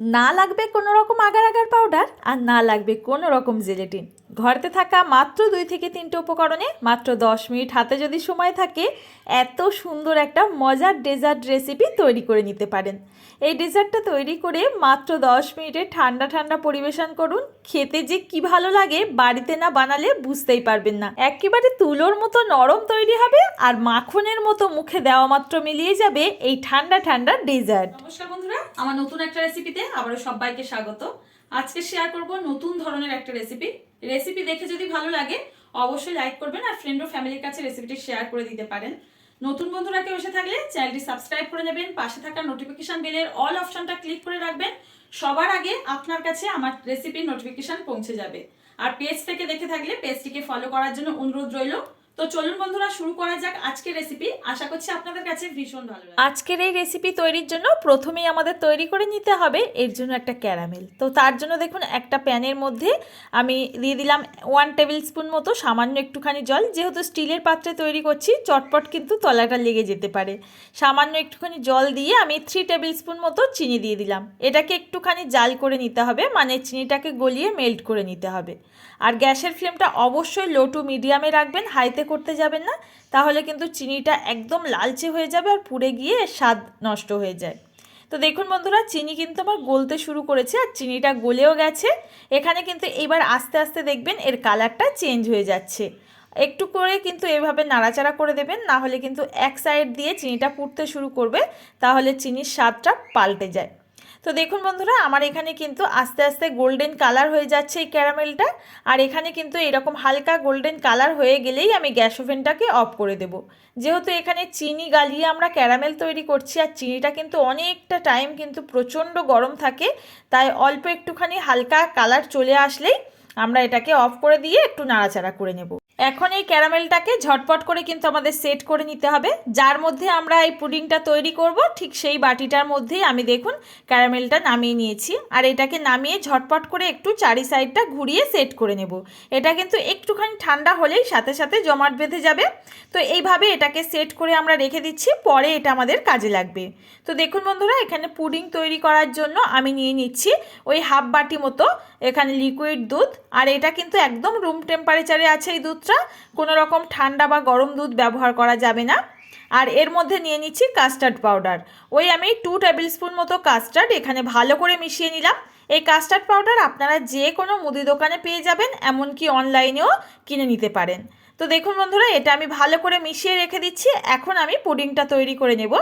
না লাগবে কোনো রকম আগার আগার পাউডার আর না লাগবে কোনো রকম জেলেটিন ঘরেতে থাকা মাত্র দুই থেকে তিনটে উপকরণে মাত্র দশ মিনিট হাতে যদি সময় থাকে, এত সুন্দর একটা মজার ডেজার্ট রেসিপি তৈরি করে নিতে পারেন। এই ডেজার্টটা তৈরি করে মাত্র দশ মিনিটে ঠান্ডা ঠান্ডা পরিবেশন করুন। খেতে যে কি ভালো লাগে, বাড়িতে না বানালে বুঝতেই পারবেন না। একেবারে তুলোর মতো নরম তৈরি হবে আর মাখনের মতো মুখে দেওয়া মাত্র মিলিয়ে যাবে এই ঠান্ডা ঠান্ডা ডেজার্ট। নমস্কার বন্ধুরা, আমার নতুন একটা রেসিপিতে আবারও সবাইকে স্বাগত। আজকে শেয়ার করব নতুন ধরনের একটা রেসিপি রেসিপি দেখে যদি ভালো লাগে, অবশ্যই লাইক করবেন আর ফ্রেন্ড ও ফ্যামিলির কাছে রেসিপিটি শেয়ার করে দিতে পারেন। নতুন বন্ধুরা কেউ এসে থাকলে চ্যানেলটি সাবস্ক্রাইব করে নেবেন, পাশে থাকা নোটিফিকেশন বেলের অল অপশনটা ক্লিক করে রাখবেন। সবার আগে আপনার কাছে আমার রেসিপির নোটিফিকেশন পৌঁছে যাবে। আর পেজ থেকে দেখে থাকলে পেজটিকে ফলো করার জন্য অনুরোধ রইল। তো চলুন বন্ধুরা, শুরু করা যাক আজকের রেসিপি আশা করছি আপনাদের কাছে ভীষণ ভালো আজকের এই রেসিপি তৈরির জন্য প্রথমেই আমাদের তৈরি করে নিতে হবে এর জন্য একটা ক্যারামেল তো তার জন্য দেখুন, একটা প্যানের মধ্যে আমি দিয়ে দিলাম ওয়ান টেবিল স্পুন মতো সামান্য একটুখানি জল। যেহেতু স্টিলের পাত্রে তৈরি করছি, চটপট কিন্তু তলাটা লেগে যেতে পারে। সামান্য একটুখানি জল দিয়ে আমি থ্রি টেবিল স্পুন মতো চিনি দিয়ে দিলাম। এটাকে একটুখানি জাল করে নিতে হবে মানে চিনিটাকে গলিয়ে মেল্ট করে নিতে হবে। আর গ্যাসের ফ্লেমটা অবশ্যই লো টু মিডিয়ামে রাখবেন হাইতে করতে যাবেন না, তাহলে কিন্তু চিনিটা একদম লালচে হয়ে যাবে আর পুড়ে গিয়ে স্বাদ নষ্ট হয়ে যায়। তো দেখুন বন্ধুরা, চিনি কিন্তু আমার গলতে শুরু করেছে আর চিনিটা গলেও গেছে। এখানে কিন্তু এবার আস্তে আস্তে দেখবেন এর কালারটা চেঞ্জ হয়ে যাচ্ছে। একটু করে কিন্তু এভাবে নাড়াচাড়া করে দেবেন, না হলে কিন্তু এক সাইড দিয়ে চিনিটা পুড়তে শুরু করবে, তাহলে চিনির স্বাদটা পাল্টে যায়। তো দেখুন বন্ধুরা, আমার এখানে কিন্তু আস্তে আস্তে গোল্ডেন কালার হয়ে যাচ্ছে এই ক্যারামেলটা আর এখানে কিন্তু এরকম হালকা গোল্ডেন কালার হয়ে গেলেই আমি গ্যাস ওভেনটাকে অফ করে দেব। যেহেতু এখানে চিনি গালিয়ে আমরা ক্যারামেল তৈরি করছি, আর চিনিটা কিন্তু অনেকটা টাইম কিন্তু প্রচণ্ড গরম থাকে, তাই অল্প একটুখানি হালকা কালার চলে আসলেই আমরা এটাকে অফ করে দিয়ে একটু নাড়াচাড়া করে নেব। এখন এই ক্যারামেলটাকে ঝটপট করে কিন্তু আমাদের সেট করে নিতে হবে। যার মধ্যে আমরা এই পুডিংটা তৈরি করব, ঠিক সেই বাটিটার মধ্যেই আমি দেখুন ক্যারামেলটা নামিয়ে নিয়েছি। আর এটাকে নামিয়ে ঝটপট করে একটু চারি সাইডটা ঘুরিয়ে সেট করে নেব। এটা কিন্তু একটুখানি ঠান্ডা হলেই সাথে সাথে জমাট বেঁধে যাবে। তো এইভাবে এটাকে সেট করে আমরা রেখে দিচ্ছি, পরে এটা আমাদের কাজে লাগবে। তো দেখুন বন্ধুরা, এখানে পুডিং তৈরি করার জন্য আমি নিয়ে নিচ্ছি ওই হাফ বাটি মতো এখানে লিকুইড দুধ। আর এটা কিন্তু একদম রুম টেম্পারেচারে আছে এই দুধটা। কোনো রকম ঠান্ডা বা গরম দুধ ব্যবহার করা যাবে না। আর এর মধ্যে নিয়ে নিচ্ছি কাস্টার্ড পাউডার ওই আমি টু টেবিল স্পুন মতো কাস্টার্ড এখানে ভালো করে মিশিয়ে নিলাম। এই কাস্টার্ড পাউডার আপনারা যে কোনো মুদি দোকানে পেয়ে যাবেন, এমনকি অনলাইনেও কিনে নিতে পারেন। তো দেখুন বন্ধুরা, এটা আমি ভালো করে মিশিয়ে রেখে দিচ্ছি। এখন আমি পুডিংটা তৈরি করে নেব।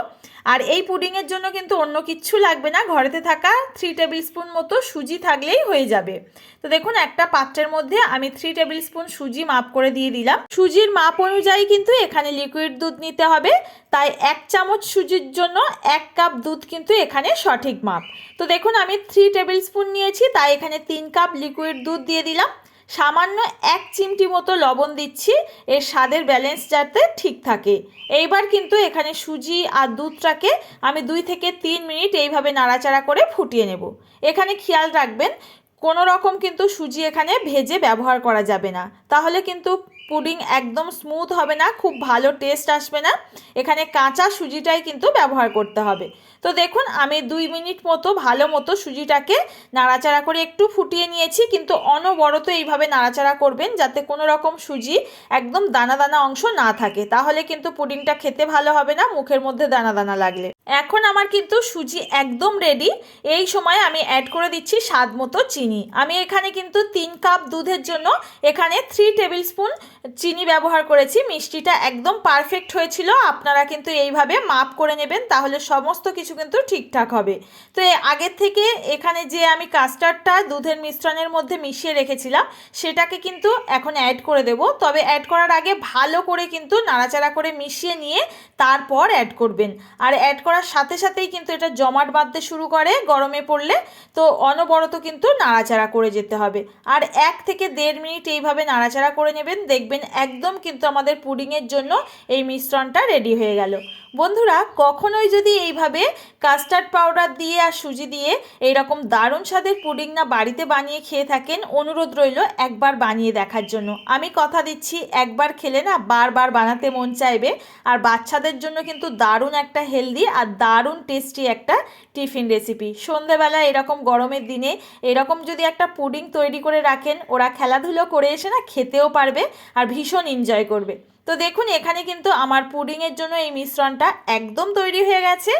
আর এই পুডিংয়ের জন্য কিন্তু অন্য কিচ্ছু লাগবে না। ঘরেতে থাকা থ্রি টেবিল স্পুন মতো সুজি থাকলেই হয়ে যাবে। তো দেখুন, একটা পাত্রের মধ্যে আমি থ্রি টেবিল স্পুন সুজি মাপ করে দিয়ে দিলাম। সুজির মাপ অনুযায়ী কিন্তু এখানে লিকুইড দুধ নিতে হবে। তাই এক চামচ সুজির জন্য এক কাপ দুধ কিন্তু এখানে সঠিক মাপ। তো দেখুন, আমি থ্রি টেবিল স্পুন নিয়েছি। তাই এখানে তিন কাপ লিকুইড দুধ দিয়ে দিলাম। সামান্য এক চিমটি মতো লবণ দিচ্ছি, এর স্বাদের ব্যালেন্স যাতে ঠিক থাকে। এইবার কিন্তু এখানে সুজি আর দুধটাকে আমি দুই থেকে তিন মিনিট এইভাবে নাড়াচাড়া করে ফুটিয়ে নেব। এখানে খেয়াল রাখবেন, কোনো রকম কিন্তু সুজি এখানে ভেজে ব্যবহার করা যাবে না। তাহলে কিন্তু পুডিং একদম স্মুথ হবে না, খুব ভালো টেস্ট আসবে না। এখানে কাঁচা সুজিটাই কিন্তু ব্যবহার করতে হবে। তো দেখুন, আমি দুই মিনিট মতো ভালো মতো সুজিটাকে নাড়াচাড়া করে একটু ফুটিয়ে নিয়েছি, কিন্তু অনবরত এইভাবে নাড়াচাড়া করবেন যাতে কোনো রকম সুজি একদম দানা দানা অংশ না থাকে। তাহলে কিন্তু পুডিংটা খেতে ভালো হবে না, মুখের মধ্যে দানা দানা লাগলে। এখন আমার কিন্তু সুজি একদম রেডি এই সময় আমি অ্যাড করে দিচ্ছি স্বাদ মতো চিনি। আমি এখানে কিন্তু তিন কাপ দুধের জন্য এখানে থ্রি টেবিল স্পুন চিনি ব্যবহার করেছি। মিষ্টিটা একদম পারফেক্ট হয়েছিল। আপনারা কিন্তু এইভাবে মাপ করে নেবেন, তাহলে সমস্ত কিছু কিন্তু ঠিকঠাক হবে। তো আগের থেকে এখানে যে আমি কাস্টার্ডটা দুধের মিশ্রণের মধ্যে মিশিয়ে রেখেছিলাম, সেটাকে কিন্তু এখন অ্যাড করে দেব। তবে অ্যাড করার আগে ভালো করে কিন্তু নাড়াচাড়া করে মিশিয়ে নিয়ে তারপর অ্যাড করবেন। আর অ্যাড করার সাথে সাথেই কিন্তু এটা জমাট বাঁধতে শুরু করে, গরমে পড়লে তো অনবরত কিন্তু নাড়াচাড়া করে যেতে হবে। আর এক থেকে দেড় মিনিট এইভাবে নাড়াচাড়া করে নেবেন, দেখবেন একদম কিন্তু আমাদের পুডিংয়ের জন্য এই মিশ্রণটা রেডি হয়ে গেল। বন্ধুরা, কখনোই যদি এইভাবে কাস্টার্ড পাউডার দিয়ে আর সুজি দিয়ে এইরকম দারুণ স্বাদের পুডিং না বাড়িতে বানিয়ে খেয়ে থাকেন, অনুরোধ রইল একবার বানিয়ে দেখার জন্য। আমি কথা দিচ্ছি, একবার খেলে না বারবার বানাতে মন চাইবে, আর বাচ্চাদের জন্য কিন্তু দারুণ একটা হেলদি আর দারুণ টেস্টি একটা টিফিন রেসিপি সন্ধেবেলা এরকম গরমের দিনে এরকম যদি একটা পুডিং তৈরি করে রাখেন, ওরা খেলাধুলো করে এসে না খেতেও পারবে আর ভীষণ এনজয় করবে। তো দেখুন, এখানে কিন্তু আমার পুডিংয়ের জন্য এই মিশ্রণটা একদম তৈরি হয়ে গেছে।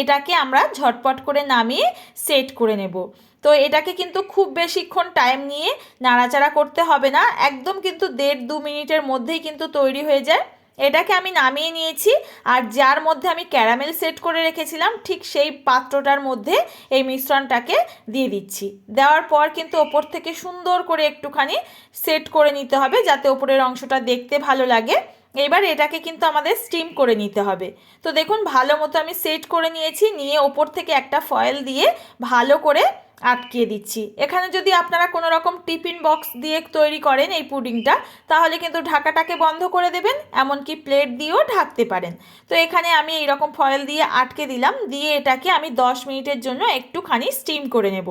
এটাকে আমরা ঝটপট করে নামিয়ে সেট করে নেব। তো এটাকে কিন্তু খুব বেশিক্ষণ টাইম নিয়ে নাড়াচাড়া করতে হবে না। একদম কিন্তু দেড় দু মিনিটের মধ্যেই কিন্তু তৈরি হয়ে যায়। এটাকে আমি নামিয়ে নিয়েছি আর যার মধ্যে আমি ক্যারামেল সেট করে রেখেছিলাম, ঠিক সেই পাত্রটার মধ্যে এই মিশ্রণটাকে দিয়ে দিচ্ছি। দেওয়ার পর কিন্তু ওপর থেকে সুন্দর করে একটুখানি সেট করে নিতে হবে যাতে ওপরের অংশটা দেখতে ভালো লাগে। এবার এটাকে কিন্তু আমাদের স্টিম করে নিতে হবে। তো দেখুন, ভালো মতো আমি সেট করে নিয়েছি, নিয়ে ওপর থেকে একটা ফয়েল দিয়ে ভালো করে আটকিয়ে দিচ্ছি। এখানে যদি আপনারা কোনো রকম টিফিন বক্স দিয়ে তৈরি করেন এই পুডিংটা, তাহলে কিন্তু ঢাকাটাকে বন্ধ করে দেবেন, এমনকি প্লেট দিয়েও ঢাকতে পারেন। তো এখানে আমি এই রকম ফয়েল দিয়ে আটকে দিলাম, দিয়ে এটাকে আমি 10 মিনিটের জন্য একটুখানি স্টিম করে নেব।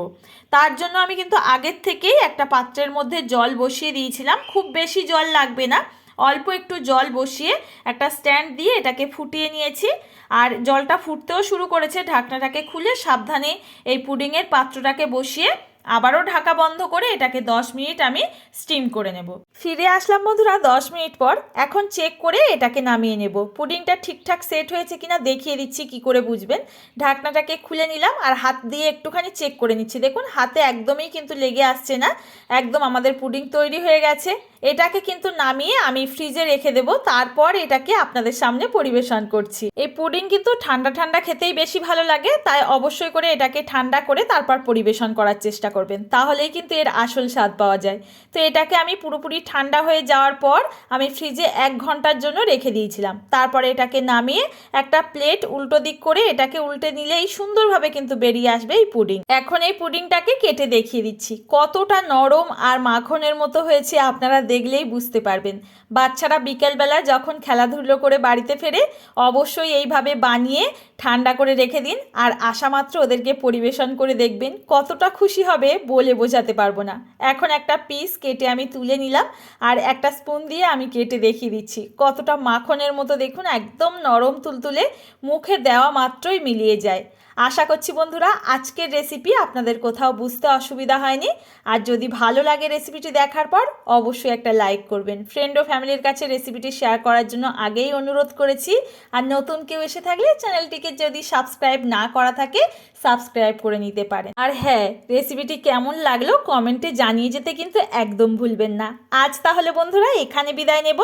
তার জন্য আমি কিন্তু আগের থেকেই একটা পাত্রের মধ্যে জল বসিয়ে দিয়েছিলাম। খুব বেশি জল লাগবে না। অল্প একটু জল বসিয়ে একটা স্ট্যান্ড দিয়ে এটাকে ফুটিয়ে নিয়েছি। আর জলটা ফুটতেও শুরু করেছে, ঢাকনাটাকে খুলে সাবধানে এই পুডিংয়ের পাত্রটাকে বসিয়ে আবারও ঢাকা বন্ধ করে এটাকে 10 মিনিট আমি স্টিম করে নেব। ফিরে আসলাম বন্ধুরা 10 মিনিট পর। এখন চেক করে এটাকে নামিয়ে নেব। পুডিংটা ঠিকঠাক সেট হয়েছে কিনা দেখিয়ে দিচ্ছি কি করে বুঝবেন। ঢাকনাটাকে খুলে নিলাম আর হাত দিয়ে একটুখানি চেক করে নিচ্ছি। দেখুন, হাতে একদমই কিন্তু লেগে আসছে না। একদম আমাদের পুডিং তৈরি হয়ে গেছে। এটাকে কিন্তু নামিয়ে আমি ফ্রিজে রেখে দেবো। তারপর এটাকে আপনাদের সামনে পরিবেশন করছি। এই পুডিং কিন্তু ঠান্ডা ঠান্ডা খেতেই বেশি ভালো লাগে। তাই অবশ্যই করে এটাকে ঠান্ডা করে তারপর পরিবেশন করার চেষ্টা করবেন, তাহলেই কিন্তু এর আসল স্বাদ পাওয়া যায়। তো এটাকে আমি পুরোপুরি ঠান্ডা হয়ে যাওয়ার পর আমি ফ্রিজে এক ঘণ্টার জন্য রেখে দিয়েছিলাম। তারপরে এটাকে নামিয়ে একটা প্লেট উল্টো দিক করে এটাকে উল্টে নিলেই সুন্দরভাবে কিন্তু বেরিয়ে আসবে এই পুডিং। এখন এই পুডিংটাকে কেটে দেখিয়ে দিচ্ছি। কতটা নরম আর মাখনের মতো হয়েছে আপনারা দেখলেই বুঝতে পারবেন। বাচ্চারা বিকেলবেলা যখন খেলাধুলো করে বাড়িতে ফেরে, অবশ্যই এইভাবে বানিয়ে ঠান্ডা করে রেখে দিন। আর আসা মাত্র ওদেরকে পরিবেশন করে দেখবেন। কতটা খুশি হবে বলে বোঝাতে পারব না। এখন একটা পিস কেটে আমি তুলে নিলাম আর একটা স্পুন দিয়ে আমি কেটে দেখিয়ে দিচ্ছি। কতটা মাখনের মতো দেখুন, একদম নরম তুলতুলে, মুখে দেওয়া মাত্রই মিলিয়ে যায়। আশা করছি বন্ধুরা, আজকের রেসিপি আপনাদের কোথাও বুঝতে অসুবিধা হয়নি। আর যদি ভালো লাগে রেসিপিটি দেখার পর, অবশ্যই একটা লাইক করবেন। ফ্রেন্ড ও ফ্যামিলির কাছে রেসিপিটি শেয়ার করার জন্য আগেই অনুরোধ করেছি। আর নতুন কেউ এসে থাকলে চ্যানেলটিকে যদি সাবস্ক্রাইব না করা থাকে সাবস্ক্রাইব করে নিতে পারেন। আর হ্যাঁ রেসিপিটি কেমন লাগল কমেন্টে জানিয়ে যেতে কিন্তু একদম ভুলবেন না। আজ তাহলে বন্ধুরা, এখানে বিদায় নেব।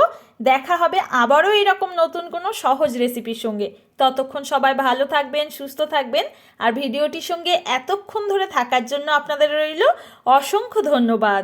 দেখা হবে আবারও এরকম নতুন কোনো সহজ রেসিপির সঙ্গে। ততক্ষণ সবাই ভালো থাকবেন, সুস্থ থাকবেন। আর ভিডিওটির সঙ্গে এতক্ষণ ধরে থাকার জন্য আপনাদের রইল অসংখ্য ধন্যবাদ।